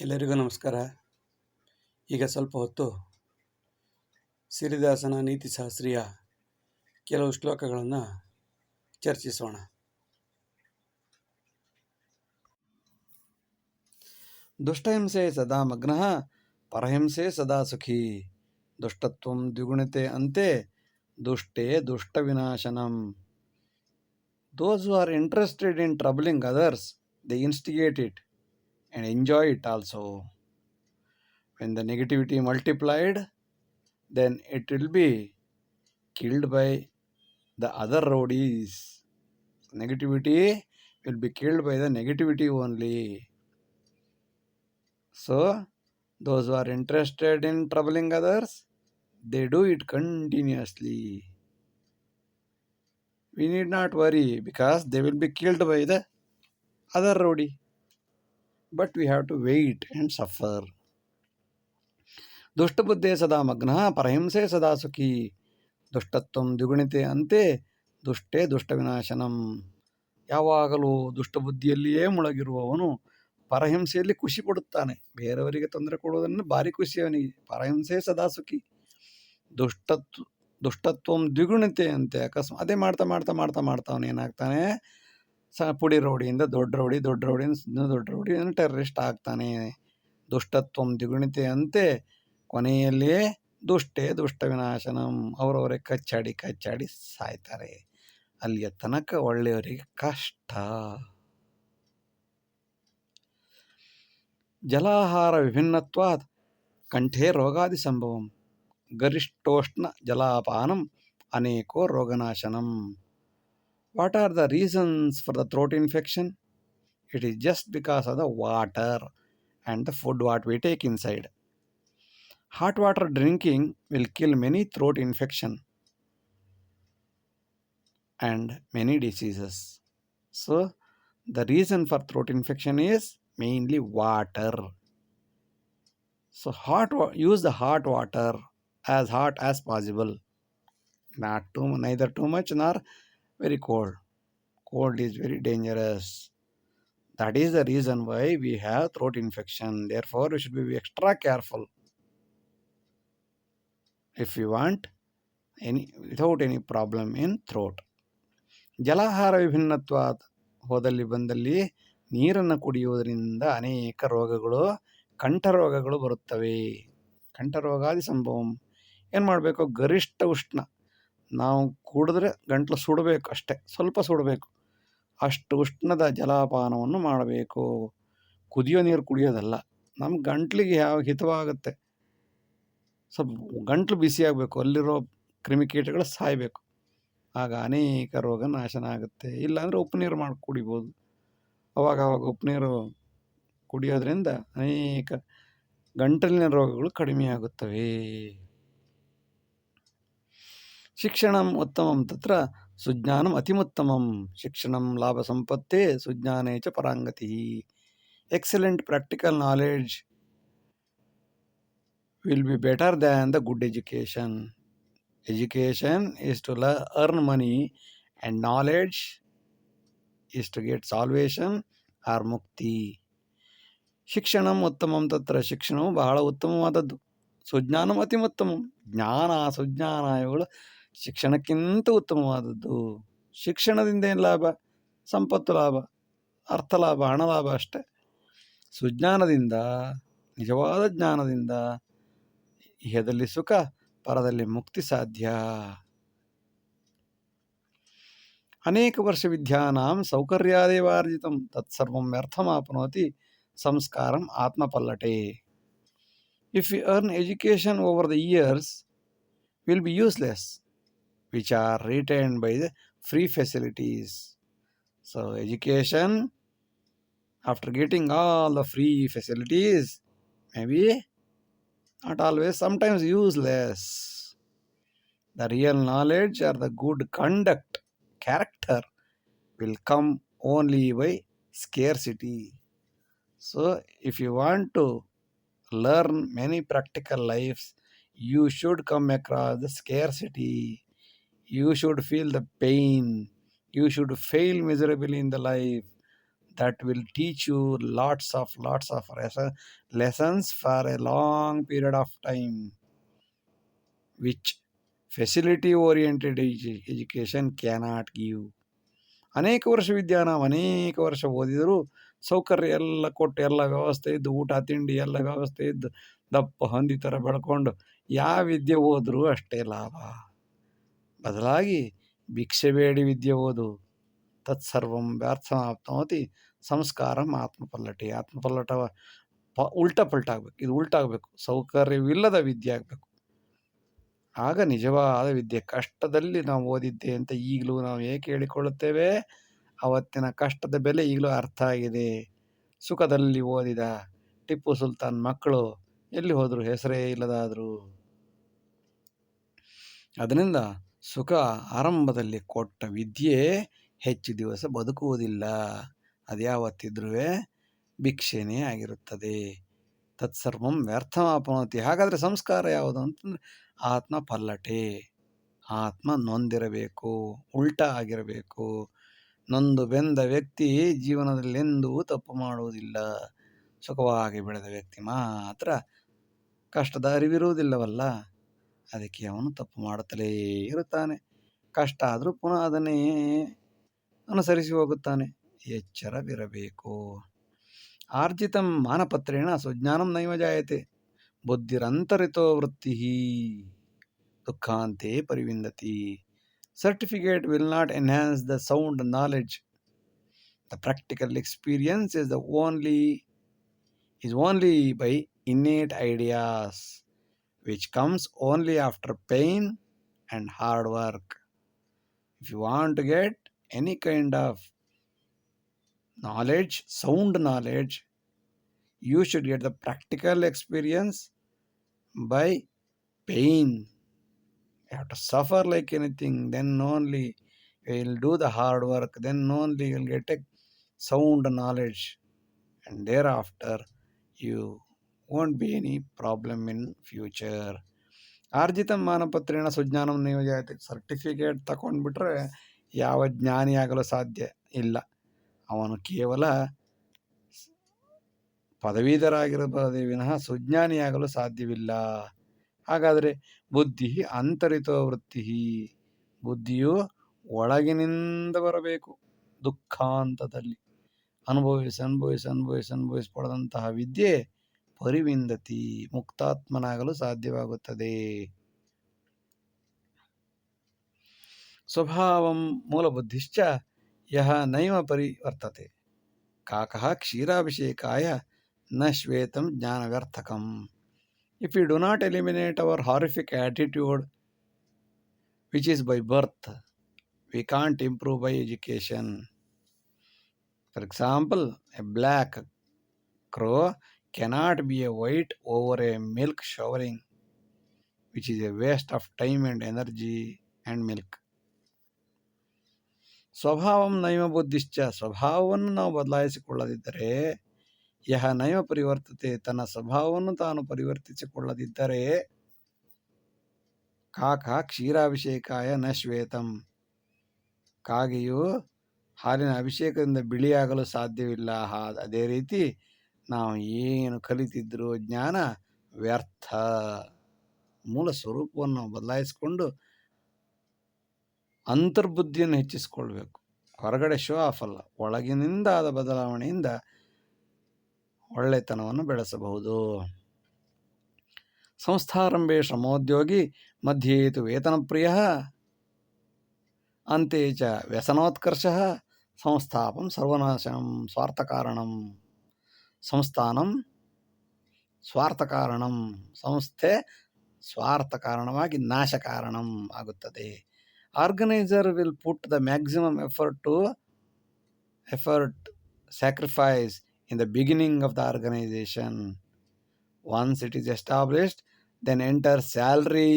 ಎಲ್ಲರಿಗೂ ನಮಸ್ಕಾರ. ಈಗ ಸ್ವಲ್ಪ ಹೊತ್ತು ಸಿರಿದಾಸನ ನೀತಿಶಾಸ್ತ್ರೀಯ ಕೆಲವು ಶ್ಲೋಕಗಳನ್ನು ಚರ್ಚಿಸೋಣ. ದುಷ್ಟಹಿಂಸೆ ಸದಾ ಮಗ್ನಃ, ಪರಹಿಂಸೆ ಸದಾ ಸುಖಿ. ದುಷ್ಟತ್ವಂ ದ್ವಿಗುಣತೆ ಅಂತೆ, ದುಷ್ಟೇ ದುಷ್ಟ ವಿನಾಶನಂ those who are interested in troubling others they instigate it and enjoy it also. When the negativity multiplied, then it will be killed by the other roadies. Negativity will be killed by the negativity only. So, those who are interested in troubling others, they do it continuously. We need not worry because they will be killed by the other rowdy. But we have to wait and suffer ದುಷ್ಟಬುದ್ಧೆ ಸದಾ ಮಗ್ನ, ಪರಹಿಂಸೆ ಸದಾ ಸುಖಿ. ದುಷ್ಟತ್ವಂ ದ್ವಿಗುಣಿತೆ ಅಂತೆ, ದುಷ್ಟೇ ದುಷ್ಟ ವಿನಾಶನಂ ಯಾವಾಗಲೂ ದುಷ್ಟಬುದ್ಧಿಯಲ್ಲಿಯೇ ಮುಳುಗಿರುವವನು ಪರಹಿಂಸೆಯಲ್ಲಿ ಖುಷಿ ಪಡುತ್ತಾನೆ ಬೇರೆಯವರಿಗೆ ತೊಂದರೆ ಕೊಡುವುದನ್ನು ಭಾರಿ ಖುಷಿ ಅವನಿಗೆ. ಪರಹಿಂಸೆ ಸದಾ ಸುಖಿ. ದುಷ್ಟತ್ವ, ದುಷ್ಟತ್ವಂ ದ್ವಿಗುಣಿತೆ ಅಂತೆ, ಅಕಸ್ಮಾತ್, ಅದೇ ಮಾಡ್ತಾ ಮಾಡ್ತಾ ಮಾಡ್ತಾ ಮಾಡ್ತಾ ಅವನು ಏನಾಗ್ತಾನೆ ಸ ಪುಡಿ ರೌಡಿಯಿಂದ, ದೊಡ್ಡ ರೌಡಿ, ದೊಡ್ಡ ರೌಡಿಯಿಂದ ದೊಡ್ಡ ರೌಡಿ ಟೆರರಿಸ್ಟ್ ಆಗ್ತಾನೆ. ದುಷ್ಟತ್ವಂ ದ್ವಿಗುಣಿತೆ ಅಂತೆ ಕೊನೆಯಲ್ಲಿಯೇ ದುಷ್ಟೇ ದುಷ್ಟ ವಿನಾಶನಂ, ಅವರವರೇ ಕಚ್ಚಾಡಿ ಕಚ್ಚಾಡಿ ಸಾಯ್ತಾರೆ. ಅಲ್ಲಿಯ ತನಕ ಒಳ್ಳೆಯವರಿಗೆ ಕಷ್ಟ. ಜಲಾಹಾರ ವಿಭಿನ್ನತ್ವಾತ್, ಕಂಠೇ ರೋಗಾದಿ ಸಂಭವಂ, ಗರಿಷ್ಠೋಷ್ಣ ಜಲಾಪಾನಂ, ಅನೇಕೋ ರೋಗನಾಶನಂ. What are the reasons for the throat infection? It is just because of the water and the food what we take inside. Hot water drinking will kill many throat infection and many diseases. So the reason for throat infection is mainly water. So hot use the hot water as hot as possible. Not too neither too much nor very cold. Cold is very dangerous. That is the reason why we have throat infection. Therefore, we should be extra careful. If you want any without any problem in throat. ಜಲಾಹಾರ ವಿಭಿನ್ನತ್ವಾದ ಹೋದಲ್ಲಿ ಬಂದಲ್ಲಿ ನೀರನ್ನು ಕುಡಿಯುವುದರಿಂದ ಅನೇಕ ರೋಗಗಳು ಕಂಠ ರೋಗಗಳು ಬರುತ್ತವೆ ಕಂಠ ರೋಗಾದಿ ಸಂಭವಂ ಏನು ಮಾಡಬೇಕು ಗರಿಷ್ಠ ಉಷ್ಣ ನಾವು ಕುಡಿದ್ರೆ ಗಂಟ್ಲು ಸುಡಬೇಕು ಅಷ್ಟೇ, ಸ್ವಲ್ಪ ಸುಡಬೇಕು. ಅಷ್ಟು ಉಷ್ಣದ ಜಲಪಾನವನ್ನು ಮಾಡಬೇಕು. ಕುದಿಯೋ ನೀರು ಕುಡಿಯೋದಲ್ಲ ನಮ್ಮ ಗಂಟ್ಲಿಗೆ ಯಾವ ಹಿತವಾಗುತ್ತೆ? ಸ್ವಲ್ಪ ಗಂಟ್ಲು ಬಿಸಿಯಾಗಬೇಕು ಅಲ್ಲಿರೋ ಕ್ರಿಮಿಕೀಟಗಳು ಸಾಯಬೇಕು. ಆಗ ಅನೇಕ ರೋಗ ನಾಶನ ಆಗುತ್ತೆ ಇಲ್ಲಾಂದರೆ ಉಪ್ಪು ನೀರು ಮಾಡಿ ಕುಡಿಬೋದು. ಅವಾಗ ಅವಾಗ ಉಪ್ಪು ನೀರು ಕುಡಿಯೋದ್ರಿಂದ ಅನೇಕ ಗಂಟಲಿನ ರೋಗಗಳು ಕಡಿಮೆಯಾಗುತ್ತವೆ ಶಿಕ್ಷಣಂ ಉತ್ತಮಂ ತತ್ರ ಸುಜ್ಞಾನಂ ಅತಿಮುತ್ತಮಂ ಶಿಕ್ಷಣಂ ಲಾಭ ಸಂಪತ್ತೇ ಸುಜ್ಞಾನೇ ಚ ಪರಾಂಗತಿ excellent practical knowledge will be better than the good education education is to ಲ earn money and knowledge is to get salvation or ಮುಕ್ತಿ ಶಿಕ್ಷಣಂ ಉತ್ತಮಂ ತತ್ರ ಶಿಕ್ಷಣವು ಬಹಳ ಉತ್ತಮವಾದದ್ದು ಸುಜ್ಞಾನಂ ಅತಿಮುತ್ತಮಂ ಜ್ಞಾನ ಸುಜ್ಞಾನ ಇವುಗಳು ಶಿಕ್ಷಣಕ್ಕಿಂತ ಉತ್ತಮವಾದದ್ದು ಶಿಕ್ಷಣದಿಂದ ಏನು ಲಾಭ? ಸಂಪತ್ತು ಲಾಭ, ಅರ್ಥ ಲಾಭ, ಹಣ ಲಾಭ ಅಷ್ಟೆ. ಸುಜ್ಞಾನದಿಂದ, ನಿಜವಾದ ಜ್ಞಾನದಿಂದ ಇಹದಲ್ಲಿ ಸುಖ, ಪರದಲ್ಲಿ ಮುಕ್ತಿ ಸಾಧ್ಯ. ಅನೇಕ ವರ್ಷ ವಿದ್ಯಾನಾಂ ಸೌಕರ್ಯಾದೇವಾರ್ಜಿತಂ ತತ್ಸರ್ವಂ ವ್ಯರ್ಥಮಾಪ್ನೋತಿ ಸಂಸ್ಕಾರಂ ಆತ್ಮಪಲ್ಲಟೆ. If you earn education over the years will be useless which are retained by the free facilities. So, education, after getting all the free facilities, maybe not always, sometimes useless. The real knowledge or the good conduct, character will come only by scarcity. So, if you want to learn many practical lives, you should come across the scarcity you should feel the pain you should fail miserably in the life that will teach you lots of lots of lessons for a long period of time which facility oriented education cannot give ಅನೇಕ ವರ್ಷ ವಿದ್ಯಾ ನಾವು ಅನೇಕ ವರ್ಷ ಓದಿದರೂ ಸೌಕರ್ಯ ಎಲ್ಲ ಕೊಟ್ಟು ಎಲ್ಲ ವ್ಯವಸ್ಥೆ ಇದ್ದು ಊಟ ತಿಂಡಿ ಎಲ್ಲ ವ್ಯವಸ್ಥೆ ಇದ್ದು ದಪ್ಪ ಹಂದಿ ಥರ ಬೆಳ್ಕೊಂಡು ಯಾವ ವಿದ್ಯೆ ಓದಿದ್ರು ಅಷ್ಟೇ ಲಾಭ ಬದಲಾಗಿ ಭಿಕ್ಷೆ ಬೇಡಿ ವಿದ್ಯೆ ಓದು. ತತ್ಸರ್ವಂ ವ್ಯರ್ಥಮಾಪ್ನೋತಿ ಸಂಸ್ಕಾರಂ ಆತ್ಮಪಲ್ಲಟಿ. ಆತ್ಮಪಲ್ಲಟ ಪ ಉಲ್ಟ ಪಲ್ಟಾಗಬೇಕು ಇದು ಉಲ್ಟಾಗಬೇಕು ಸೌಕರ್ಯವಿಲ್ಲದ ವಿದ್ಯೆ ಆಗಬೇಕು. ಆಗ ನಿಜವಾದ ವಿದ್ಯೆ. ಕಷ್ಟದಲ್ಲಿ ನಾವು ಓದಿದ್ದೆ ಅಂತ ಈಗಲೂ ನಾವು ಏಕೆ ಹೇಳಿಕೊಳ್ಳುತ್ತೇವೆ? ಅವತ್ತಿನ ಕಷ್ಟದ ಬೆಲೆ ಈಗಲೂ ಅರ್ಥ ಆಗಿದೆ. ಸುಖದಲ್ಲಿ ಓದಿದ ಟಿಪ್ಪು ಸುಲ್ತಾನ್ ಮಕ್ಕಳು ಎಲ್ಲಿ ಹೋದರು? ಹೆಸರೇ ಇಲ್ಲದಾದರು. ಅದರಿಂದ ಸುಖ ಆರಂಭದಲ್ಲಿ ಕೊಟ್ಟ ವಿದ್ಯೆ ಹೆಚ್ಚು ದಿವಸ ಬದುಕುವುದಿಲ್ಲ. ಅದ್ಯಾವತ್ತಿದ್ರೂ ಭಿಕ್ಷೆನೇ ಆಗಿರುತ್ತದೆ. ತತ್ಸರ್ವಂ ವ್ಯರ್ಥಮಾಪನೋತಿ. ಹಾಗಾದರೆ ಸಂಸ್ಕಾರ ಯಾವುದು ಅಂತಂದರೆ ಆತ್ಮ ಪಲ್ಲಟೆ. ಆತ್ಮ ನೊಂದಿರಬೇಕು, ಉಲ್ಟ ಆಗಿರಬೇಕು. ನೊಂದು ಬೆಂದ ವ್ಯಕ್ತಿ ಜೀವನದಲ್ಲಿ ಎಂದೂ ತಪ್ಪು ಮಾಡುವುದಿಲ್ಲ. ಸುಖವಾಗಿ ಬೆಳೆದ ವ್ಯಕ್ತಿ ಮಾತ್ರ ಕಷ್ಟದ ಅರಿವಿರುವುದಿಲ್ಲವಲ್ಲ. ಅದಕ್ಕೆ ಅವನು ತಪ್ಪು ಮಾಡುತ್ತಲೇ ಇರುತ್ತಾನೆ. ಕಷ್ಟ ಆದರೂ ಪುನಃ ಅದನ್ನೇ ಅನುಸರಿಸಿ ಹೋಗುತ್ತಾನೆ. ಎಚ್ಚರವಿರಬೇಕು. ಆರ್ಜಿತಂ ಮಾನಪತ್ರೇಣ ಸುಜ್ಞಾನಂ ನೈವ ಜಾಯತೆ. ಬುದ್ಧಿರಂತರಿತೋ ವೃತ್ತಿ. ದುಃಖಾಂತೆ ಪರಿವಿಂದತಿ. Certificate will not enhance the sound knowledge. The practical experience is the only, is only by innate ideas which comes only after pain and hard work. If you want to get any kind of knowledge sound knowledge you should get the practical experience by pain. You have to suffer like anything then only you will do the hard work then only you will get a sound knowledge and thereafter you won't be any problem in future ಆರ್ಜಿತ ಮಾನಪತ್ರೇಣ ಸುಜ್ಞಾನಂ ನಿಯೋಜಯತೆ. Certificate ತಗೊಂಡ್ಬಿಟ್ರೆ ಯಾವ ಜ್ಞಾನಿಯಾಗಲು ಸಾಧ್ಯ ಇಲ್ಲ. ಅವನು ಕೇವಲ ಪದವೀಧರಾಗಿರಬಹುದೇ ವಿನಃ ಸುಜ್ಞಾನಿಯಾಗಲು ಸಾಧ್ಯವಿಲ್ಲ. ಹಾಗಾದರೆ ಬುದ್ಧಿ ಅಂತರಿತೋ ವೃತ್ತಿ ಬುದ್ಧಿಯು ಒಳಗಿನಿಂದ ಬರಬೇಕು ದುಃಖಾಂತದಲ್ಲಿ. ಅನುಭವಿಸಿ ಅನುಭವಿಸಿ ಅನುಭವಿಸಿ ಅನುಭವಿಸಿ ಪಡೆದಂತಹ ವಿದ್ಯೆ ಪರಿವಿಂದತಿ ಮುಕ್ತಾತ್ಮನಾಗಲು ಸಾಧ್ಯವಾಗುತ್ತದೆ. ಸ್ವಭಾವಂ ಮೂಲಬುದ್ಧಿಶ್ಚ ಯಹ ನೈವ ಪರಿವರ್ತತೆ. ಕಾಕಃ ಕ್ಷೀರಾಭಿಷೇಕಾಯ ನ ಶ್ವೇತಂ ಜ್ಞಾನವ್ಯರ್ಥಕಂ if you do not eliminate our horrific attitude which is by birth we can't improve by education For example, a black crow cannot be a white over a milk showering, which is a waste of time and energy and milk. ಸ್ವಭಾವಂ ನೈವ ಬುದ್ಧಿಶ್ಚ. ಸ್ವಭಾವವನ್ನು ನಾವು ಬದಲಾಯಿಸಿಕೊಳ್ಳದಿದ್ದರೆ ಯಹ ನೈವ ಪರಿವರ್ತತೆ ತನ್ನ ಸ್ವಭಾವವನ್ನು ತಾನು ಪರಿವರ್ತಿಸಿಕೊಳ್ಳದಿದ್ದರೆ ಕಾಕ ಕ್ಷೀರಾಭಿಷೇಕಾಯ ನ ಶ್ವೇತಂ. ಕಾಗೆಯು ಹಾಲಿನ ಅಭಿಷೇಕದಿಂದ ಬಿಳಿಯಾಗಲು ಸಾಧ್ಯವಿಲ್ಲ. ಅದೇ ರೀತಿ ನಾವು ಏನು ಕಲಿತಿದ್ರು ಜ್ಞಾನ ವ್ಯರ್ಥ. ಮೂಲ ಸ್ವರೂಪವನ್ನು ಬದಲಾಯಿಸಿಕೊಂಡು ಅಂತರ್ಬುದ್ಧಿಯನ್ನು ಹೆಚ್ಚಿಸ್ಕೊಳ್ಬೇಕು. ಹೊರಗಡೆ ಶೋ ಆಫ್ ಅಲ್ಲ, ಒಳಗಿನಿಂದ ಆದ ಬದಲಾವಣೆಯಿಂದ ಒಳ್ಳೆತನವನ್ನು ಬೆಳೆಸಬಹುದು. ಸಂಸ್ಥಾರಂಭೆ ಶ್ರಮೋದ್ಯೋಗಿ ಮಧ್ಯೇತು ವೇತನಪ್ರಿಯ ಅಂತೆ ಚ ವ್ಯಸನೋತ್ಕರ್ಷ, ಸಂಸ್ಥಾಪಂ ಸರ್ವನಾಶಂ ಸ್ವಾರ್ಥಕಾರಣಂ. ಸಂಸ್ಥಾನಂ ಸ್ವಾರ್ಥಕಾರಣಂ ಸಂಸ್ಥೆ ಸ್ವಾರ್ಥ ಕಾರಣವಾಗಿ ನಾಶ ಕಾರಣಂ ಆಗುತ್ತದೆ organiser will put the maximum effort to effort sacrifice in the beginning of the organisation once it is established then enter salary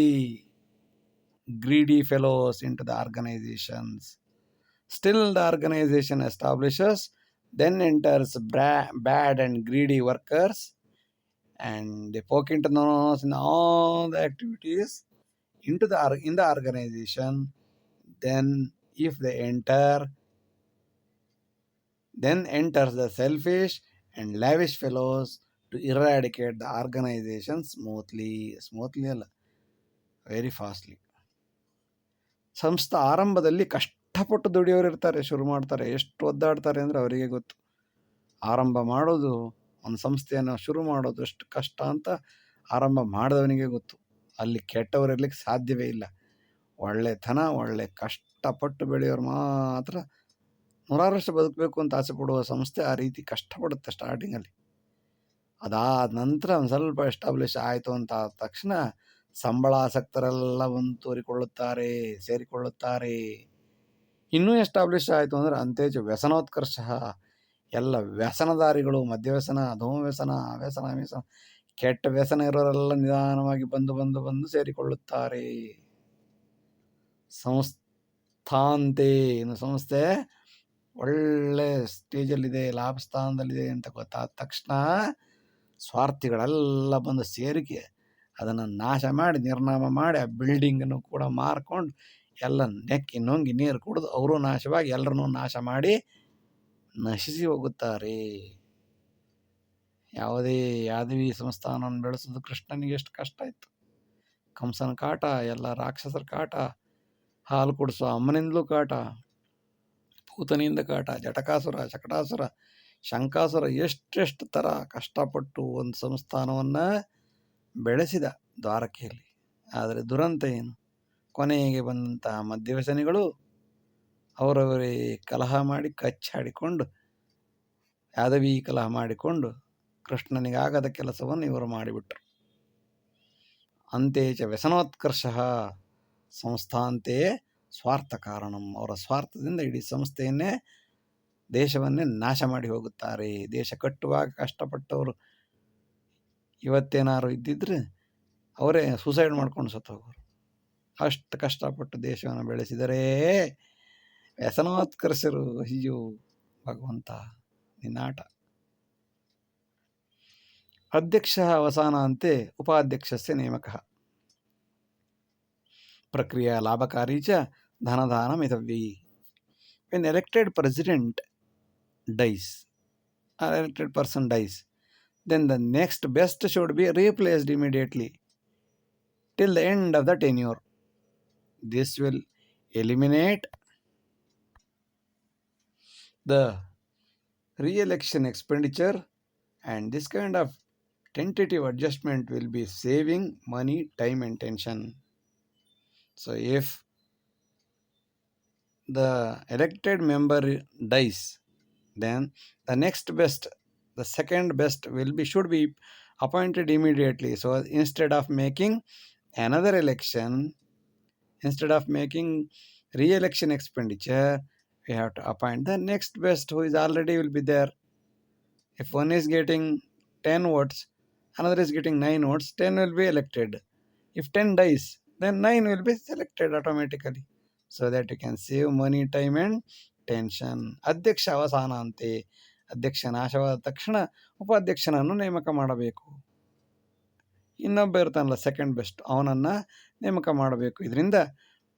greedy fellows into the organizations. Still, the organization establishes, then enters bra- bad and greedy workers, and they poke into the nose in all the activities into the or- in the organization. Then, if they enter, then enters the selfish and lavish fellows to eradicate the organization smoothly smoothly ಅಲ್ಲ very fastly ಸಂಸ್ಥೆ ಆರಂಭದಲ್ಲಿ ಕಷ್ಟಪಟ್ಟು ದುಡಿಯೋರು ಇರ್ತಾರೆ, ಶುರು ಮಾಡ್ತಾರೆ, ಎಷ್ಟು ಒದ್ದಾಡ್ತಾರೆ ಅಂದರೆ ಅವರಿಗೆ ಗೊತ್ತು. ಆರಂಭ ಮಾಡೋದು ಒಂದು ಸಂಸ್ಥೆಯನ್ನು ಶುರು ಮಾಡೋದು ಎಷ್ಟು ಕಷ್ಟ ಅಂತ ಆರಂಭ ಮಾಡಿದವನಿಗೆ ಗೊತ್ತು. ಅಲ್ಲಿ ಕೆಟ್ಟವರು ಇರಲಿಕ್ಕೆ ಸಾಧ್ಯವೇ ಇಲ್ಲ. ಒಳ್ಳೆತನ, ಒಳ್ಳೆ ಕಷ್ಟಪಟ್ಟು ಬೆಳೆಯೋರು ಮಾತ್ರ ನೂರಾರು ವರ್ಷ ಬದುಕಬೇಕು ಅಂತ ಆಸೆ ಪಡುವ ಸಂಸ್ಥೆ ಆ ರೀತಿ ಕಷ್ಟಪಡುತ್ತೆ ಸ್ಟಾರ್ಟಿಂಗಲ್ಲಿ. ಅದಾದ ನಂತರ ಒಂದು ಸ್ವಲ್ಪ ಎಸ್ಟಾಬ್ಲಿಷ್ ಆಯಿತು ಅಂತ ಆದ ತಕ್ಷಣ ಸಂಬಳ ಆಸಕ್ತರೆಲ್ಲ ಬಂದು ತೋರಿಕೊಳ್ಳುತ್ತಾರೆ, ಸೇರಿಕೊಳ್ಳುತ್ತಾರೆ. ಇನ್ನೂ ಎಸ್ಟಾಬ್ಲಿಷ್ ಆಯಿತು ಅಂದರೆ ಅಂತೇಜ ವ್ಯಸನೋತ್ಕರ್ಷ ಎಲ್ಲ ವ್ಯಸನದಾರಿಗಳು, ಮದ್ಯವ್ಯಸನ, ಧೂಮವ್ಯಸನ ವ್ಯಸನ ವ್ಯಸನ ಕೆಟ್ಟ ವ್ಯಸನ ಇರೋರೆಲ್ಲ ನಿಧಾನವಾಗಿ ಬಂದು ಬಂದು ಬಂದು ಸೇರಿಕೊಳ್ಳುತ್ತಾರೆ. ಸಂಸ್ಥಾಂತೆ ಸಂಸ್ಥೆ? ಒಳ್ಳೆ ಸ್ಟೇಜಲ್ಲಿದೆ, ಲಾಭ ಸ್ಥಾನದಲ್ಲಿದೆ ಅಂತ ಗೊತ್ತಾದ ತಕ್ಷಣ ಸ್ವಾರ್ಥಿಗಳೆಲ್ಲ ಬಂದು ಸೇರಿಕೆ ಅದನ್ನು ನಾಶ ಮಾಡಿ, ನಿರ್ನಾಮ ಮಾಡಿ, ಆ ಬಿಲ್ಡಿಂಗನ್ನು ಕೂಡ ಮಾರ್ಕೊಂಡು ಎಲ್ಲ ನೆಕ್ಕಿ ನುಂಗಿ ನೀರು ಕುಡಿದು ಅವರು ನಾಶವಾಗಿ ಎಲ್ಲರನ್ನೂ ನಾಶ ಮಾಡಿ ನಶಿಸಿ ಹೋಗುತ್ತಾರೆ. ಯಾವುದೇ ಯಾದವಿ ಸಂಸ್ಥಾನವನ್ನು ಬೆಳೆಸೋದು ಕೃಷ್ಣನಿಗೆ ಎಷ್ಟು ಕಷ್ಟ ಇತ್ತು ಕಂಸನ ಕಾಟ, ಎಲ್ಲ ರಾಕ್ಷಸರ ಕಾಟ, ಹಾಲು ಕುಡಿಸೋ ಅಮ್ಮನಿಂದಲೂ ಕಾಟ ಪೂತನಿಂದ ಕಾಟ, ಜಟಕಾಸುರ, ಶಕಟಾಸುರ, ಶಂಕಾಸುರ ಎಷ್ಟೆಷ್ಟು ಥರ ಕಷ್ಟಪಟ್ಟು ಒಂದು ಸಂಸ್ಥಾನವನ್ನು ಬೆಳೆಸಿದ ದ್ವಾರಕೆಯಲ್ಲಿ. ಆದರೆ ದುರಂತ ಏನು? ಕೊನೆಗೆ ಬಂದಂತಹ ಮದ್ಯವ್ಯಸನಿಗಳು ಅವರವರೇ ಕಲಹ ಮಾಡಿ ಕಚ್ಚಾಡಿಕೊಂಡು, ಯಾದವಿ ಕಲಹ ಮಾಡಿಕೊಂಡು ಕೃಷ್ಣನಿಗಾಗದ ಕೆಲಸವನ್ನು ಇವರು ಮಾಡಿಬಿಟ್ರು. ಅಂತೇಚ ವ್ಯಸನೋತ್ಕರ್ಷ ಸಂಸ್ಥಾಂತೆಯೇ ಸ್ವಾರ್ಥ ಕಾರಣಂ ಅವರ ಸ್ವಾರ್ಥದಿಂದ ಇಡೀ ಸಂಸ್ಥೆಯನ್ನೇ, ದೇಶವನ್ನೇ ನಾಶ ಮಾಡಿ ಹೋಗುತ್ತಾರೆ. ದೇಶ ಕಟ್ಟುವಾಗ ಕಷ್ಟಪಟ್ಟವರು ಇವತ್ತೇನಾದ್ರು ಇದ್ದಿದ್ರೆ ಅವರೇ ಸೂಸೈಡ್ ಮಾಡ್ಕೊಂಡು ಸತ್ತು ಹೋಗೋರು ಅಷ್ಟು ಕಷ್ಟಪಟ್ಟು ದೇಶವನ್ನು ಬೆಳೆಸಿದರೆ ವ್ಯಸನೋತ್ಕರ್ಷರು ಅಯ್ಯೋ ಭಗವಂತ ನಿನ್ನಾಟ. ಅಧ್ಯಕ್ಷ ಅವಸಾನ ಅಂತೆ ಉಪಾಧ್ಯಕ್ಷಸ್ಯ ನೇಮಕ. ಪ್ರಕ್ರಿಯೆ ಲಾಭಕಾರಿ ಚ ಧನದಾನ ಮಿತವ್ಯಯಿ. When elected president dies elected person dies then the next best should be replaced immediately till the end of the tenure. This will eliminate the re election expenditure, and this kind of tentative adjustment will be saving money, time, and tension. So, if the elected member dies, then the next best the second best will be should be appointed immediately so instead of making another election instead of making re-election expenditure we have to appoint the next best who is already will be there if one is getting 10 votes another is getting 9 votes 10 will be elected if 10 dies then 9 will be selected automatically so that you can save money time and tension ಅಧ್ಯಕ್ಷ ಅವಸಾನ ಅಂತೆ ಅಧ್ಯಕ್ಷ ನಾಶವಾದ ತಕ್ಷಣ ಉಪಾಧ್ಯಕ್ಷನನ್ನು ನೇಮಕ ಮಾಡಬೇಕು ಇನ್ನೊಬ್ಬ ಇರ್ತಾನಲ್ಲ second best ಅವನನ್ನು ನೇಮಕ ಮಾಡಬೇಕು. ಇದರಿಂದ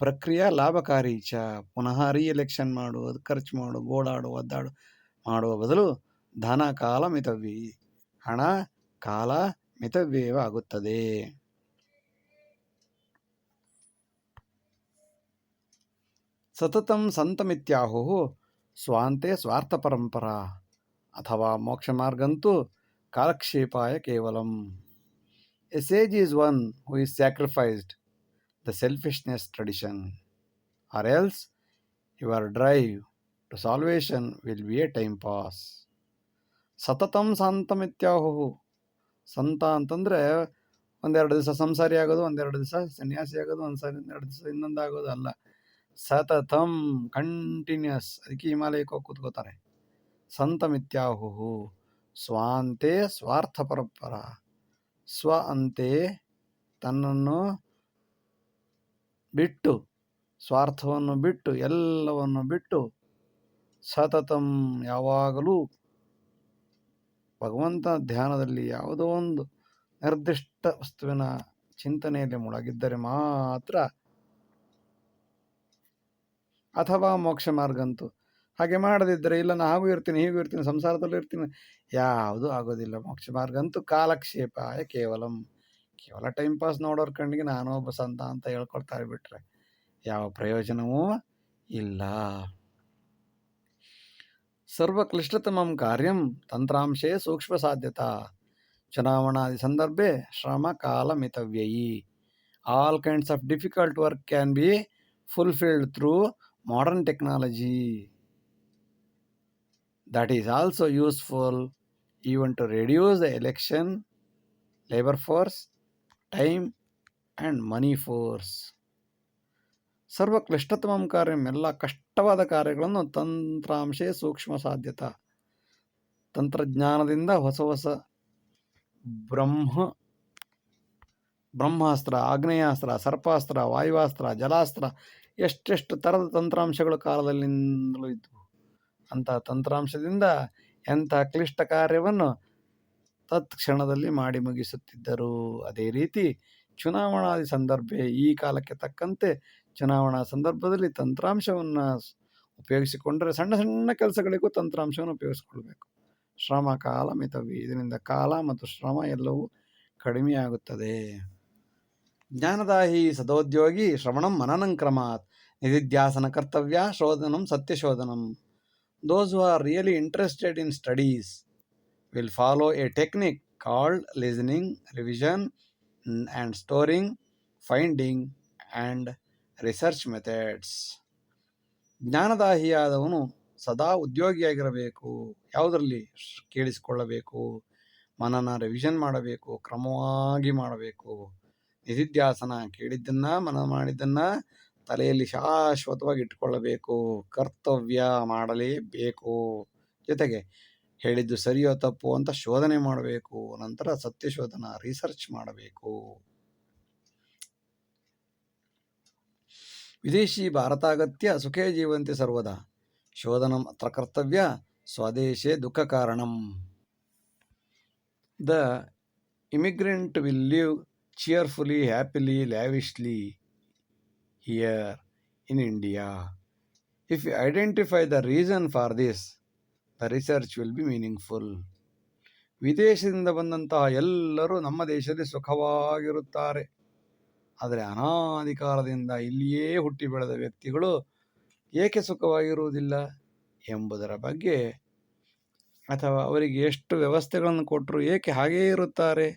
ಪ್ರಕ್ರಿಯೆ ಲಾಭಕಾರಿ ಚ, ಪುನಃ ರೀ ಎಲೆಕ್ಷನ್ ಮಾಡು ಅದು ಖರ್ಚು ಮಾಡು ಗೋಳಾಡು ಒದ್ದಾಡು, ಮಾಡುವ ಬದಲು ಧನ, ಕಾಲ ಮಿತವ್ಯ ಹಣ, ಕಾಲ, ಮಿತವ್ಯಯವ ಆಗುತ್ತದೆ. ಸತತಂ ಸಂತಮಿತ್ಯಾಹು ಸ್ವಾಂತೆ ಸ್ವಾರ್ಥ ಪರಂಪರಾ ಅಥವಾ ಮೋಕ್ಷ ಮಾರ್ಗಂತೂ ಕಾಲಕ್ಷೇಪಾಯ ಕೇವಲಂ. Sage is one who is sacrificed the selfishness tradition or else your drive to salvation will be a time pass ಸತತಂ ಸಂತಮಿತ್ಯಾಹು ಸಂತ ಅಂತಂದರೆ ಒಂದೆರಡು ದಿವಸ ಸಂಸಾರಿ ಆಗೋದು, ಒಂದೆರಡು ದಿವಸ ಸನ್ಯಾಸಿ ಆಗೋದು, ಒಂದು ಸರಿ ಎರಡು ದಿವಸ ಇನ್ನೊಂದು ಆಗೋದು ಅಲ್ಲ. ಸತತಂ ಕಂಟಿನ್ಯೂಸ್ ಅದಕ್ಕೆ ಹಿಮಾಲಯಕ್ಕೆ ಹೋಗಿ ಕೂತ್ಕೋತಾರೆ. ಸಂತಮಿತ್ಯಾಹು ಸ್ವಾಂತೆ ಸ್ವಾರ್ಥ ಪರಪರ. ಸ್ವ ಅಂತೆ ತನ್ನನ್ನು ಬಿಟ್ಟು, ಸ್ವಾರ್ಥವನ್ನು ಬಿಟ್ಟು, ಎಲ್ಲವನ್ನು ಬಿಟ್ಟು ಸತತಂ ಯಾವಾಗಲೂ ಭಗವಂತ ಧ್ಯಾನದಲ್ಲಿ ಯಾವುದೋ ಒಂದು ನಿರ್ದಿಷ್ಟ ವಸ್ತುವಿನ ಚಿಂತನೆಯಲ್ಲಿ ಮುಳಗಿದ್ದರೆ ಮಾತ್ರ ಅಥವಾ ಮೋಕ್ಷ ಮಾರ್ಗಂತು ಹಾಗೆ ಮಾಡದಿದ್ದರೆ, ಇಲ್ಲ ನಾನು ಹಾಗೂ ಇರ್ತೀನಿ, ಹೀಗೂ ಇರ್ತೀನಿ, ಸಂಸಾರದಲ್ಲಿ ಇರ್ತೀನಿ. ಯಾವುದೂ ಆಗೋದಿಲ್ಲ. ಮೋಕ್ಷ ಮಾರ್ಗ ಅಂತೂ ಕಾಲಕ್ಷೇಪಾಯ ಕೇವಲಂ ಕೇವಲ ಟೈಮ್ ಪಾಸ್ ನೋಡೋರ ಕಣ್ಣಿಗೆ ನಾನು ಒಬ್ಬ ಸಂತ ಅಂತ ಹೇಳ್ಕೊಡ್ತಾರೆ ಬಿಟ್ರೆ ಯಾವ ಪ್ರಯೋಜನವೂ ಇಲ್ಲ. ಸರ್ವಕ್ಲಿಷ್ಟತಮಂ ಕಾರ್ಯಂ ತಂತ್ರಾಂಶೇ ಸೂಕ್ಷ್ಮ ಸಾಧ್ಯತಾ. ಚುನಾವಣಾದಿ ಸಂದರ್ಭೆ ಶ್ರಮ ಕಾಲ ಮಿತವ್ಯಯಿ. All kinds of difficult work can be fulfilled through modern technology. That is also useful even to reduce the election, labor force, time, and money force. ಸರ್ವ ಕ್ಲಿಷ್ಟತಮಂ ಕಾರ್ಯ, ಎಲ್ಲ ಕಷ್ಟವಾದ ಕಾರ್ಯಗಳನ್ನು ತಂತ್ರಾಂಶೇ ಸೂಕ್ಷ್ಮ ಸಾಧ್ಯತ. ತಂತ್ರಜ್ಞಾನದಿಂದ ಹೊಸ ಹೊಸ ಬ್ರಹ್ಮ, ಬ್ರಹ್ಮಾಸ್ತ್ರ, ಆಗ್ನೇಯಾಸ್ತ್ರ, ಸರ್ಪಾಸ್ತ್ರ, ವಾಯುವಾಸ್ತ್ರ, ಜಲಾಸ್ತ್ರ, ಎಷ್ಟೆಷ್ಟು ಥರದ ತಂತ್ರಾಂಶಗಳು ಕಾಲದಲ್ಲಿಂದಲೂ ಇದ್ದವು ಅಂತಹ ತಂತ್ರಾಂಶದಿಂದ ಎಂಥ ಕ್ಲಿಷ್ಟ ಕಾರ್ಯವನ್ನು ತತ್ಕ್ಷಣದಲ್ಲಿ ಮಾಡಿ ಮುಗಿಸುತ್ತಿದ್ದರು. ಅದೇ ರೀತಿ ಚುನಾವಣಾದಿ ಸಂದರ್ಭ ಈ ಕಾಲಕ್ಕೆ ತಕ್ಕಂತೆ ಚುನಾವಣಾ ಸಂದರ್ಭದಲ್ಲಿ ತಂತ್ರಾಂಶವನ್ನು ಉಪಯೋಗಿಸಿಕೊಂಡರೆ ಸಣ್ಣ ಸಣ್ಣ ಕೆಲಸಗಳಿಗೂ ತಂತ್ರಾಂಶವನ್ನು ಉಪಯೋಗಿಸಿಕೊಳ್ಬೇಕು. ಶ್ರಮ, ಕಾಲ ಮಿತವಿ ಇದರಿಂದ ಕಾಲ ಮತ್ತು ಶ್ರಮ ಎಲ್ಲವೂ ಕಡಿಮೆಯಾಗುತ್ತದೆ. ಜ್ಞಾನದಾಹಿ ಸದೋದ್ಯೋಗಿ ಶ್ರವಣಂ ಮನನಂ ಕ್ರಮಾತ್ ನಿಧಿಧ್ಯಾಸನ ಕರ್ತವ್ಯ ಶೋಧನಂ ಸತ್ಯಶೋಧನಂ. Those who are really interested in studies will follow a technique called listening, revision, and storing, finding, and research methods ಜ್ಞಾನದಾಹಿಯಾದವನು ಸದಾ ಉದ್ಯೋಗಿಯಾಗಿರಬೇಕು ಯಾವುದರಲ್ಲಿ ಕೇಳಿಸಿಕೊಳ್ಳಬೇಕು ಮನನ ರಿವಿಷನ್ ಮಾಡಬೇಕು ಕ್ರಮವಾಗಿ ಮಾಡಬೇಕು ನಿಧಿಧ್ಯಾಸನ ಕೇಳಿದ್ದನ್ನು ಮನ ಮಾಡಿದ್ದನ್ನ ತಲೆಯಲ್ಲಿ ಶಾಶ್ವತವಾಗಿ ಇಟ್ಕೊಳ್ಳಬೇಕು, ಕರ್ತವ್ಯ ಮಾಡಲೇಬೇಕು. ಜೊತೆಗೆ ಹೇಳಿದ್ದು ಸರಿಯೋ ತಪ್ಪು ಅಂತ ಶೋಧನೆ ಮಾಡಬೇಕು, ನಂತರ ಸತ್ಯಶೋಧನ ರಿಸರ್ಚ್ ಮಾಡಬೇಕು. ವಿದೇಶಿ ಭಾರತಾಗತ್ಯ ಸುಖೇ ಜೀವಂತಿ ಸರ್ವದಾ. ಶೋಧನ ಅತ್ರ ಕರ್ತವ್ಯ, ಸ್ವದೇಶೇ ದುಃಖ ಕಾರಣಂ. The immigrant will live cheerfully, happily lavishly here in India. If we identify the reason for this, the research will be meaningful. ವಿದೇಶದಿಂದ ಬಂದಂತಹ ಎಲ್ಲರೂ ನಮ್ಮ ದೇಶದಲ್ಲಿ ಸುಖವಾಗಿರುತ್ತಾರೆ ಆದರೆ ಅನಾದಿ ಕಾಲದಿಂದ ಇಲ್ಲಿಯೇ ಹುಟ್ಟಿ ಬೆಳೆದ ವ್ಯಕ್ತಿಗಳು ಏಕೆ ಸುಖವಾಗಿರುವುದಿಲ್ಲ ಎಂಬುದರ ಬಗ್ಗೆ ಅಥವಾ ಅವರಿಗೆ ಎಷ್ಟು ವ್ಯವಸ್ಥೆಗಳನ್ನು ಕೊಟ್ಟರು ಏಕೆ ಹಾಗೇ ಇರುತ್ತಾರೆ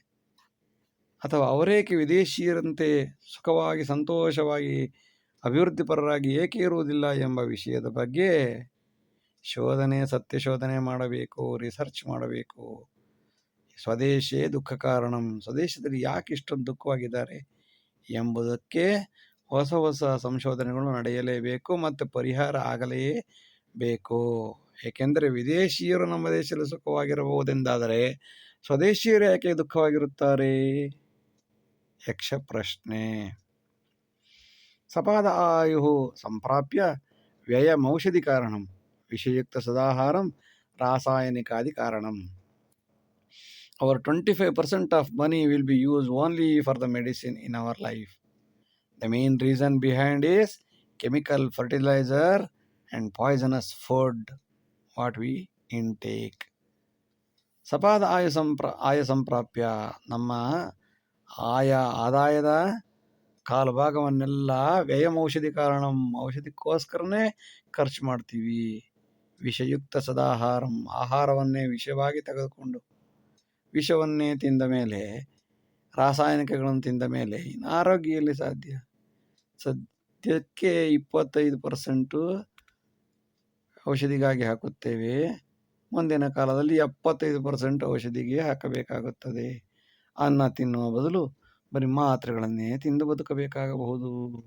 ಅಥವಾ ಅವರೇಕೆ ವಿದೇಶಿಯರಂತೆ ಸುಖವಾಗಿ, ಸಂತೋಷವಾಗಿ, ಅಭಿವೃದ್ಧಿಪರರಾಗಿ ಏಕೆ ಇರುವುದಿಲ್ಲ ಎಂಬ ವಿಷಯದ ಬಗ್ಗೆ ಶೋಧನೆ, ಸತ್ಯ ಶೋಧನೆ ಮಾಡಬೇಕು ರಿಸರ್ಚ್ ಮಾಡಬೇಕು. ಸ್ವದೇಶೇ ದುಃಖ ಕಾರಣಂ, ಸ್ವದೇಶದಲ್ಲಿ ಯಾಕೆ ಇಷ್ಟೊಂದು ದುಃಖವಾಗಿದ್ದಾರೆ ಎಂಬುದಕ್ಕೆ ಹೊಸ ಹೊಸ ಸಂಶೋಧನೆಗಳು ನಡೆಯಲೇಬೇಕು ಮತ್ತು ಪರಿಹಾರ ಆಗಲೇಬೇಕು. ಏಕೆಂದರೆ ವಿದೇಶಿಯರು ನಮ್ಮ ದೇಶದಲ್ಲಿ ಸುಖವಾಗಿರಬಹುದೆಂದಾದರೆ ಸ್ವದೇಶಿಯರು ಯಾಕೆ ದುಃಖವಾಗಿರುತ್ತಾರೆ? ಯಕ್ಷ ಪ್ರಶ್ನೆ ಸಪಾದ ಆಯು ಸಂಪ್ರಾಪ್ಯ ವ್ಯಯಮೌಷಧಿ ಕಾರಣಂ ವಿಷಯುಕ್ತ ಸದಾಹಾರಂ ರಾಸಾಯನಿಕಾದಿ ಕಾರಣಂ our 25% of money will be used only for the medicine in our life. The main reason behind is chemical fertilizer and poisonous food what we intake. ಸಪಾದ ಆಯ ಸಂಪ್ರ ಆಯ ಸಂಪ್ರಾಪ್ಯ ನಮ್ಮ ಆಯ ಆದಾಯದ ಕಾಲು ಭಾಗವನ್ನೆಲ್ಲ ವ್ಯಯಂ ಔಷಧಿ ಕಾರಣ ಔಷಧಿಗೋಸ್ಕರನೇ ಖರ್ಚು ಮಾಡ್ತೀವಿ. ವಿಷಯುಕ್ತ ಸದಾಹಾರಂ, ಆಹಾರವನ್ನೇ ವಿಷವಾಗಿ ತೆಗೆದುಕೊಂಡು ವಿಷವನ್ನೇ ತಿಂದ ಮೇಲೆ, ರಾಸಾಯನಿಕಗಳನ್ನು ತಿಂದ ಮೇಲೆ ಇನ್ನು ಆರೋಗ್ಯ ಎಲ್ಲಿ ಸಾಧ್ಯ. ಸದ್ಯಕ್ಕೆ ಇಪ್ಪತ್ತೈದು ಪರ್ಸೆಂಟು ಔಷಧಿಗಾಗಿ ಹಾಕುತ್ತೇವೆ. ಮುಂದಿನ ಕಾಲದಲ್ಲಿ ಎಪ್ಪತ್ತೈದು ಪರ್ಸೆಂಟ್ ಔಷಧಿಗೆ ಹಾಕಬೇಕಾಗುತ್ತದೆ. ಅನ್ನ ತಿನ್ನುವ ಬದಲು ಬರೀ ಮಾತ್ರೆಗಳನ್ನೇ ತಿಂದು ಬದುಕಬೇಕಾಗಬಹುದು.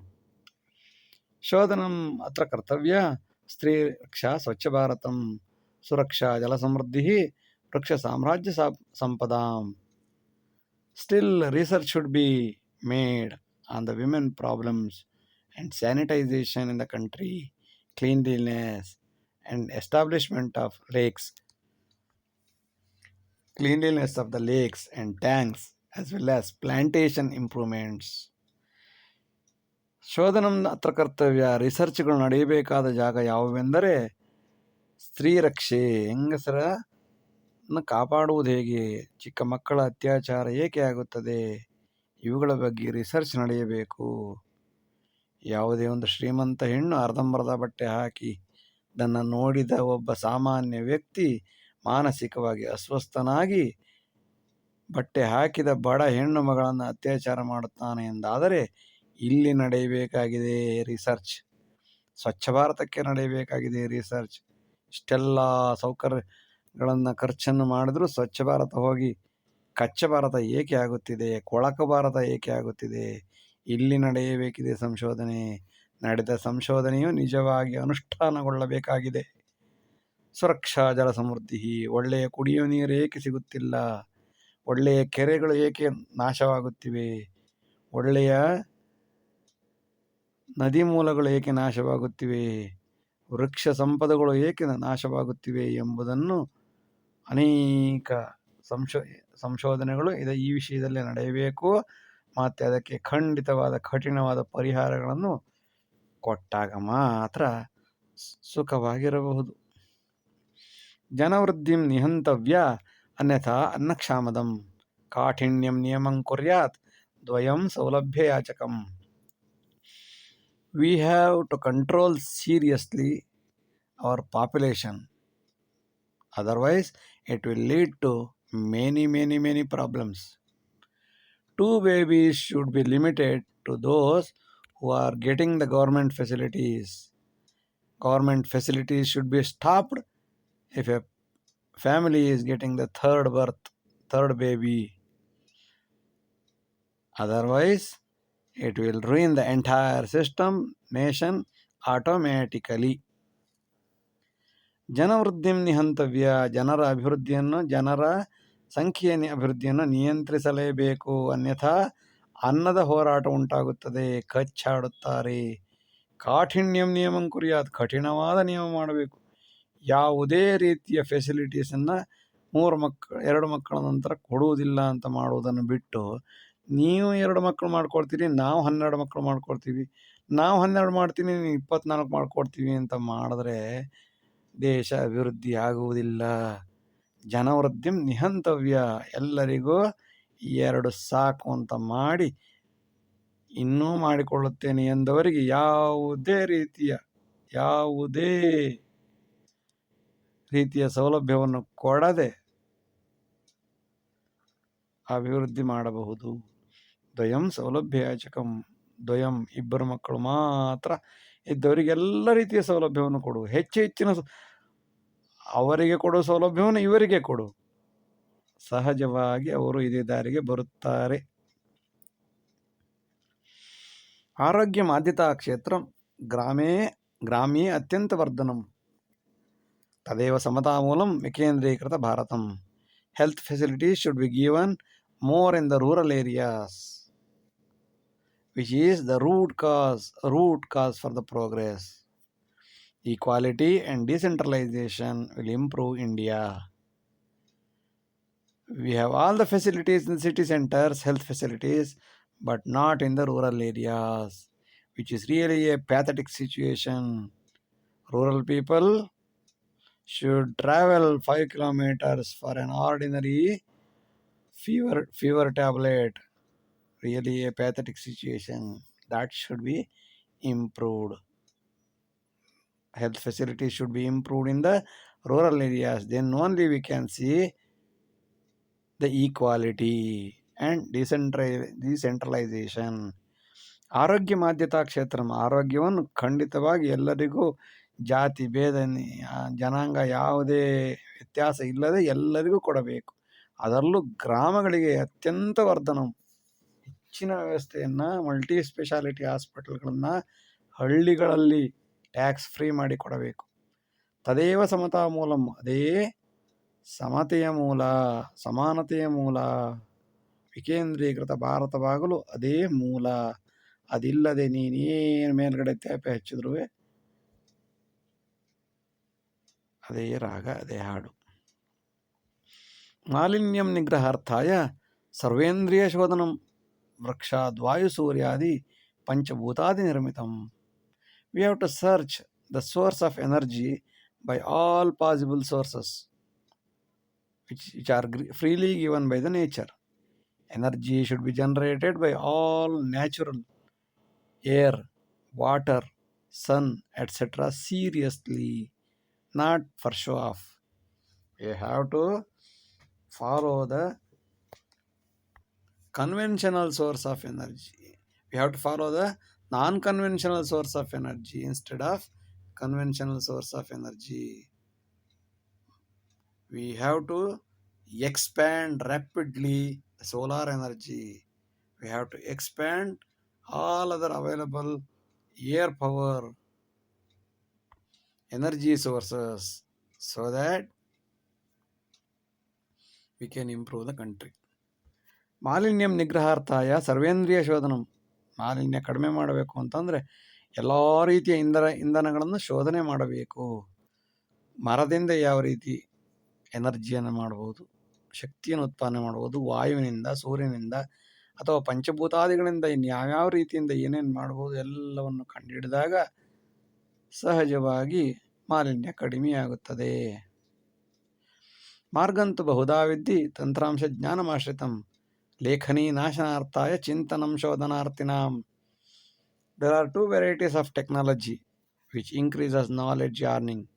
ಶೋಧನಂ ಅತ್ರ ಕರ್ತವ್ಯ. ಸ್ತ್ರೀ ರಕ್ಷಾ ಸ್ವಚ್ಛ ಭಾರತಂ. ಸುರಕ್ಷಾ ಜಲಸಮೃದ್ಧಿ ವೃಕ್ಷ ಸಾಮ್ರಾಜ್ಯ ಸಂಪದಾಂ. Still research should be made on the women problems and sanitisation in the country cleanliness and establishment of lakes cleanliness of the lakes and tanks as well as plantation improvements ಶೋಧನಂ ಹತ್ರ ಕರ್ತವ್ಯ ರಿಸರ್ಚ್ಗಳು ನಡೆಯಬೇಕಾದ ಜಾಗ ಯಾವುವೆಂದರೆ ಸ್ತ್ರೀ ರಕ್ಷೆ ಹೆಂಗಸರನ್ನು ಕಾಪಾಡುವುದು ಹೇಗೆ? ಚಿಕ್ಕ ಮಕ್ಕಳ ಅತ್ಯಾಚಾರ ಏಕೆ ಆಗುತ್ತದೆ? ಇವುಗಳ ಬಗ್ಗೆ ರಿಸರ್ಚ್ ನಡೆಯಬೇಕು. ಯಾವುದೇ ಒಂದು ಶ್ರೀಮಂತ ಹೆಣ್ಣು ಅರ್ಧಂಬರ್ಧ ಬಟ್ಟೆ ಹಾಕಿ ಅದನ್ನು ನೋಡಿದ ಒಬ್ಬ ಸಾಮಾನ್ಯ ವ್ಯಕ್ತಿ ಮಾನಸಿಕವಾಗಿ ಅಸ್ವಸ್ಥನಾಗಿ ಬಟ್ಟೆ ಹಾಕಿದ ಬಡ ಹೆಣ್ಣು ಮಗಳನ್ನು ಅತ್ಯಾಚಾರ ಮಾಡುತ್ತಾನೆ ಎಂದಾದರೆ ಇಲ್ಲಿ ನಡೆಯಬೇಕಾಗಿದೆ ರಿಸರ್ಚ್ ಸ್ವಚ್ಛ ಭಾರತಕ್ಕೆ ನಡೆಯಬೇಕಾಗಿದೆ ರಿಸರ್ಚ್ ಇಷ್ಟೆಲ್ಲ ಸೌಕರ್ಯಗಳನ್ನು ಖರ್ಚನ್ನು ಮಾಡಿದರೂ ಸ್ವಚ್ಛ ಭಾರತ ಹೋಗಿ ಕಚ್ಚ ಭಾರತ ಏಕೆ ಆಗುತ್ತಿದೆ, ಕೊಳಕು ಭಾರತ ಏಕೆ ಆಗುತ್ತಿದೆ, ಇಲ್ಲಿ ನಡೆಯಬೇಕಿದೆ ಸಂಶೋಧನೆ. ನಡೆದ ಸಂಶೋಧನೆಯು ನಿಜವಾಗಿ ಅನುಷ್ಠಾನಗೊಳ್ಳಬೇಕಾಗಿದೆ. ಸುರಕ್ಷಾ ಜಲ ಸಮೃದ್ಧಿ ಒಳ್ಳೆಯ ಕುಡಿಯುವ ನೀರು ಏಕೆ ಸಿಗುತ್ತಿಲ್ಲ? ಒಳ್ಳೆಯ ಕೆರೆಗಳು ಏಕೆ ನಾಶವಾಗುತ್ತಿವೆ? ಒಳ್ಳೆಯ ನದಿ ಮೂಲಗಳು ಏಕೆ ನಾಶವಾಗುತ್ತಿವೆ? ವೃಕ್ಷ ಸಂಪದಗಳು ಏಕೆ ನಾಶವಾಗುತ್ತಿವೆ ಎಂಬುದನ್ನು ಅನೇಕ ಸಂಶೋ, ಸಂಶೋಧನೆಗಳು ಇದು. ಈ ವಿಷಯದಲ್ಲಿ ನಡೆಯಬೇಕು. ಮತ್ತು ಅದಕ್ಕೆ ಖಂಡಿತವಾದ, ಕಠಿಣವಾದ ಪರಿಹಾರಗಳನ್ನು ಕೊಟ್ಟಾಗ ಮಾತ್ರ ಸುಖವಾಗಿರಬಹುದು. जनवृद्धिं निहन्तव्या अन्यथा अन्नक्षामदं काठिण्यं नियमं कुर्यात् द्वयं सौलभ्ययाचकम् we have to control seriously our population otherwise it will lead to many many many problems two babies should be limited to those who are getting the government facilities government facilities should be stopped if a family is getting the third birth third baby otherwise it will ruin the entire system nation automatically ಜನವೃದ್ಧಿಂ ನಿಹಂತವ್ಯ ಜನರ ಅಭಿವೃದ್ಧಿಯನ್ನು ಜನರ ಸಂಖ್ಯೆಯ ಅಭಿವೃದ್ಧಿಯನ್ನು ನಿಯಂತ್ರಿಸಲೇಬೇಕು ಅನ್ಯಥಾ ಅನ್ನದ ಹೋರಾಟ ಉಂಟಾಗುತ್ತದೆ ಕಚ್ಚಾಡುತ್ತಾರೆ ಕಾಠಿಣ್ಯಂ ನಿಯಮಂ ಕುರಿಯಾತ್ ಕಠಿಣವಾದ ನಿಯಮ ಮಾಡಬೇಕು ಯಾವುದೇ ರೀತಿಯ ಫೆಸಿಲಿಟೀಸನ್ನು ಮೂರು ಮಕ್ಕಳು ಎರಡು ಮಕ್ಕಳ ನಂತರ ಕೊಡುವುದಿಲ್ಲ ಅಂತ ಮಾಡುವುದನ್ನು ಬಿಟ್ಟು, ನೀವು ಎರಡು ಮಕ್ಕಳು ಮಾಡ್ಕೊಡ್ತೀರಿ, ನಾವು ಹನ್ನೆರಡು ಮಕ್ಕಳು ಮಾಡ್ಕೊಡ್ತೀವಿ, ನಾವು ಹನ್ನೆರಡು ಮಾಡ್ತೀನಿ ನೀವು ಇಪ್ಪತ್ನಾಲ್ಕು ಮಾಡ್ಕೊಡ್ತೀವಿ ಅಂತ ಮಾಡಿದ್ರೆ ದೇಶ ಅಭಿವೃದ್ಧಿ ಆಗುವುದಿಲ್ಲ. ಜನವೃದ್ಧಿಂ ನಿಹಂತವ್ಯ, ಎಲ್ಲರಿಗೂ ಎರಡು ಸಾಕು ಅಂತ ಮಾಡಿ ಇನ್ನೂ ಮಾಡಿಕೊಳ್ಳುತ್ತೇನೆ ಎಂದವರಿಗೆ ಯಾವುದೇ ರೀತಿಯ, ಯಾವುದೇ ರೀತಿಯ ಸೌಲಭ್ಯವನ್ನು ಕೊಡದೆ ಅಭಿವೃದ್ಧಿ ಮಾಡಬಹುದು. ದ್ವಯಂ ಸೌಲಭ್ಯಯಾಚಕಂ ದ್ವಯಂ ಇಬ್ಬರು ಮಕ್ಕಳು ಮಾತ್ರ ಇದ್ದವರಿಗೆ ಎಲ್ಲ ರೀತಿಯ ಸೌಲಭ್ಯವನ್ನು ಕೊಡು. ಹೆಚ್ಚು ಹೆಚ್ಚಿನ ಅವರಿಗೆ ಕೊಡುವ ಸೌಲಭ್ಯವನ್ನು ಇವರಿಗೆ ಕೊಡು. ಸಹಜವಾಗಿ ಅವರು ಇದೇ ದಾರಿಗೆ ಬರುತ್ತಾರೆ. ಆರೋಗ್ಯ ಮಾಧ್ಯತಾ ಕ್ಷೇತ್ರ ಗ್ರಾಮೇ, ಗ್ರಾಮೀ ಅತ್ಯಂತ ವರ್ಧನಂ. ತದೇವ ಸಮತಾ ಮೂಲಂ ವಿಕೇಂದ್ರೀಕೃತ Bharatam health facilities should be given more in the rural areas which is the root cause root cause for the progress equality and decentralization will improve india we have all the facilities in city centers health facilities but not in the rural areas which is really a pathetic situation rural people should travel 5 kilometers for an ordinary fever fever tablet really a pathetic situation that should be improved health facilities should be improved in the rural areas then only we can see the equality and decentra- decentralization ಆರೋಗ್ಯ ಮಾಧ್ಯತಾ ಕ್ಷೇತ್ರ ಆರೋಗ್ಯವನ್ನು ಖಂಡಿತವಾಗಿ ಎಲ್ಲರಿಗೂ ಜಾತಿ, ಭೇದ ಜನಾಂಗ ಯಾವುದೇ ವ್ಯತ್ಯಾಸ ಇಲ್ಲದೆ ಎಲ್ಲರಿಗೂ ಕೊಡಬೇಕು. ಅದರಲ್ಲೂ ಗ್ರಾಮಗಳಿಗೆ ಅತ್ಯಂತ ವರ್ಧನ. ಹೆಚ್ಚಿನ ವ್ಯವಸ್ಥೆಯನ್ನು ಮಲ್ಟಿ ಸ್ಪೆಷಾಲಿಟಿ ಹಾಸ್ಪಿಟಲ್ಗಳನ್ನು ಹಳ್ಳಿಗಳಲ್ಲಿ ಟ್ಯಾಕ್ಸ್ ಫ್ರೀ ಮಾಡಿ ಕೊಡಬೇಕು. ತದೇವ ಸಮತಾ ಮೂಲಂ, ಅದೇ ಸಮತೆಯ ಮೂಲ, ಸಮಾನತೆಯ ಮೂಲ. ವಿಕೇಂದ್ರೀಕೃತ ಭಾರತವಾಗಲು ಅದೇ ಮೂಲ. ಅದಿಲ್ಲದೆ ನೀನೇನು ಮೇಲ್ಗಡೆ ತ್ಯಾಪೆ ಹಚ್ಚಿದ್ರು ಅದೇ ರಾಗ ಅದೇ ಹಾಡು ಮಾಲಿನ್ಯಂ ನಿಗ್ರಹಾರ್ಥಾಯ ಸರ್ವೇಂದ್ರಿಯ ಶೋಧನಂ ವೃಕ್ಷಾದ್ ವಾಯುಸೂರ್ಯಾದಿ ಪಂಚಭೂತಾದಿ ನಿರ್ಮಿತಂ we have to search the source of energy by all possible sources which, which are gr- freely given by the nature. Energy should be generated by all natural air, water, sun, etc. seriously, Not for show off. We have to follow the conventional source of energy. We have to follow the non conventional source of energy instead of conventional source of energy. We have to expand rapidly solar energy. We have to expand all other available air power energy sources so that we can improve the country. ಮಾಲಿನ್ಯಂ ನಿಗ್ರಹಾರ್ಥಾಯ ಸರ್ವೇಂದ್ರಿಯ ಶೋಧನಂ ಮಾಲಿನ್ಯ ಕಡಿಮೆ ಮಾಡಬೇಕು ಅಂತಂದರೆ ಎಲ್ಲ ರೀತಿಯ ಇಂಧನ ಇಂಧನಗಳನ್ನು ಶೋಧನೆ ಮಾಡಬೇಕು ಮರದಿಂದ ಯಾವ ರೀತಿ ಎನರ್ಜಿಯನ್ನು ಮಾಡ್ಬೋದು, ಶಕ್ತಿಯನ್ನು ಉತ್ಪಾದನೆ ಮಾಡ್ಬೋದು, ವಾಯುವಿನಿಂದ, ಸೂರ್ಯನಿಂದ ಅಥವಾ ಪಂಚಭೂತಾದಿಗಳಿಂದ ಇನ್ಯಾವ್ಯಾವ ರೀತಿಯಿಂದ ಏನೇನು ಮಾಡ್ಬೋದು ಎಲ್ಲವನ್ನು ಕಂಡುಹಿಡಿದಾಗ ಸಹಜವಾಗಿ ಮಾಲಿನ್ಯ ಕಡಿಮೆಯಾಗುತ್ತದೆ. ಮಾರ್ಗಂತು ಬಹುಧಾ ವಿದ್ಯೆ ತಂತ್ರಾಂಶ ಜ್ಞಾನಮಾಶ್ರಿತಂ. ಲೇಖನಿ ನಾಶನಾರ್ಥಾಯ ಚಿಂತನಂ ಶೋಧನಾರ್ಥಿನಾಂ. There are two varieties of technology which increases knowledge earning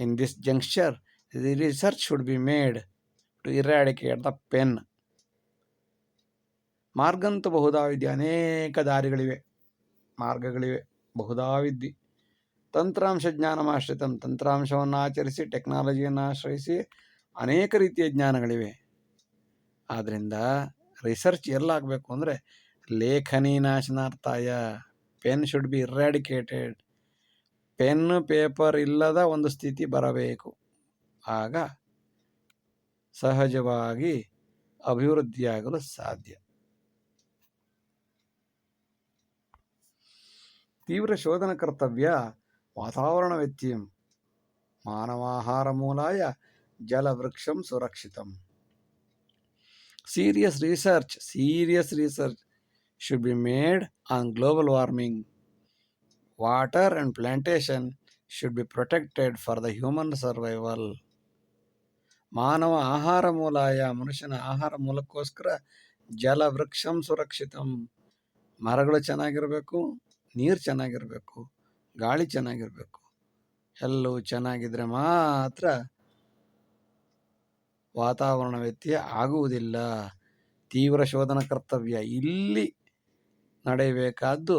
in this juncture the research should be made to eradicate the pen ಮಾರ್ಗಂತು ಬಹುಧಾವಿದ್ಯೆ ಅನೇಕ ದಾರಿಗಳಿವೆ. ಮಾರ್ಗಗಳಿವೆ. ಬಹುಧಾವಿದ್ಯೆ ತಂತ್ರಾಂಶ ಜ್ಞಾನಮಾಶ್ರಿತಂ ತಂತ್ರಾಂಶವನ್ನು ಆಚರಿಸಿ ಟೆಕ್ನಾಲಜಿಯನ್ನು ಆಶ್ರಯಿಸಿ ಅನೇಕ ರೀತಿಯ ಜ್ಞಾನಗಳಿವೆ. ಆದ್ದರಿಂದ ರಿಸರ್ಚ್ ಎಲ್ಲಾಗಬೇಕು ಅಂದರೆ ಲೇಖನಿ ನಾಶನಾರ್ಥಾಯ, pen should be eradicated. Pen, paper ಇಲ್ಲದ ಒಂದು ಸ್ಥಿತಿ ಬರಬೇಕು. ಆಗ ಸಹಜವಾಗಿ ಅಭಿವೃದ್ಧಿಯಾಗಲು ಸಾಧ್ಯ. ತೀವ್ರ ಶೋಧನ ಕರ್ತವ್ಯ ವಾತಾವರಣ ವ್ಯತ್ಯಯಂ ಮಾನವಾಹಾರ ಮೂಲಾಯ ಜಲವೃಕ್ಷಂ ಸುರಕ್ಷಿತಂ serious research serious research should be made on global warming water and plantation should be protected for the human survival ಮಾನವ ಆಹಾರ ಮೂಲಾಯ ಮನುಷ್ಯನ ಆಹಾರ ಮೂಲಕ್ಕೋಸ್ಕರ ಜಲ ವೃಕ್ಷಂ ಸುರಕ್ಷಿತಂ ಮರಗಳು ಚೆನ್ನಾಗಿರಬೇಕು ನೀರು ಚೆನ್ನಾಗಿರಬೇಕು ಗಾಳಿ ಚೆನ್ನಾಗಿರಬೇಕು. ಎಲ್ಲವೂ ಚೆನ್ನಾಗಿದ್ರೆ ಮಾತ್ರ ವಾತಾವರಣ ವ್ಯತ್ಯಯ ಆಗುವುದಿಲ್ಲ. ತೀವ್ರ ಶೋಧನ ಕರ್ತವ್ಯ ಇಲ್ಲಿ ನಡೆಯಬೇಕಾದ್ದು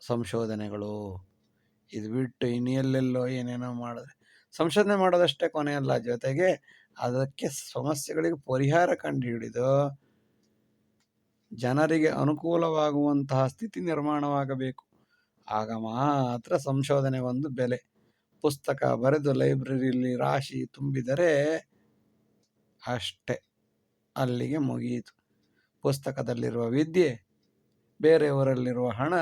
ಸಂಶೋಧನೆಗಳು. ಇದು ಬಿಟ್ಟು ಇನ್ನು ಎಲ್ಲೆಲ್ಲೋ ಏನೇನೋ ಮಾಡಿದ್ರೆ ಸಂಶೋಧನೆ ಮಾಡೋದಷ್ಟೇ ಕೊನೆಯಲ್ಲ ಜೊತೆಗೆ ಅದಕ್ಕೆ ಸಮಸ್ಯೆಗಳಿಗೆ ಪರಿಹಾರ ಕಂಡುಹಿಡಿದು ಜನರಿಗೆ ಅನುಕೂಲವಾಗುವಂತಹ ಸ್ಥಿತಿ ನಿರ್ಮಾಣವಾಗಬೇಕು. ಆಗ ಮಾತ್ರ ಸಂಶೋಧನೆ ಒಂದು ಬೆಲೆ. ಪುಸ್ತಕ ಬರೆದು ಲೈಬ್ರರಿಯಲ್ಲಿ ರಾಶಿ ತುಂಬಿದರೆ ಅಷ್ಟೆ, ಅಲ್ಲಿಗೆ ಮುಗಿಯಿತು. ಪುಸ್ತಕದಲ್ಲಿರುವ ವಿದ್ಯೆ ಬೇರೆಯವರಲ್ಲಿರುವ ಹಣ,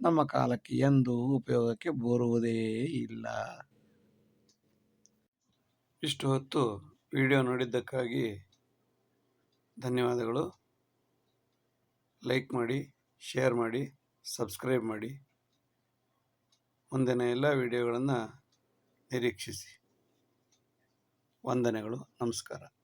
ನಮ್ಮ ಕಾಲಕ್ಕೆ ಎಂದೂ ಉಪಯೋಗಕ್ಕೆ ಬರುವುದೇ ಇಲ್ಲ. ಇಷ್ಟು ಹೊತ್ತು ವಿಡಿಯೋ ನೋಡಿದ್ದಕ್ಕಾಗಿ ಧನ್ಯವಾದಗಳು. ಲೈಕ್ ಮಾಡಿ, ಶೇರ್ ಮಾಡಿ, ಸಬ್ಸ್ಕ್ರೈಬ್ ಮಾಡಿ. ಮುಂದಿನ ಎಲ್ಲ ವಿಡಿಯೋಗಳನ್ನು ನಿರೀಕ್ಷಿಸಿ. ವಂದನೆಗಳು. ನಮಸ್ಕಾರ.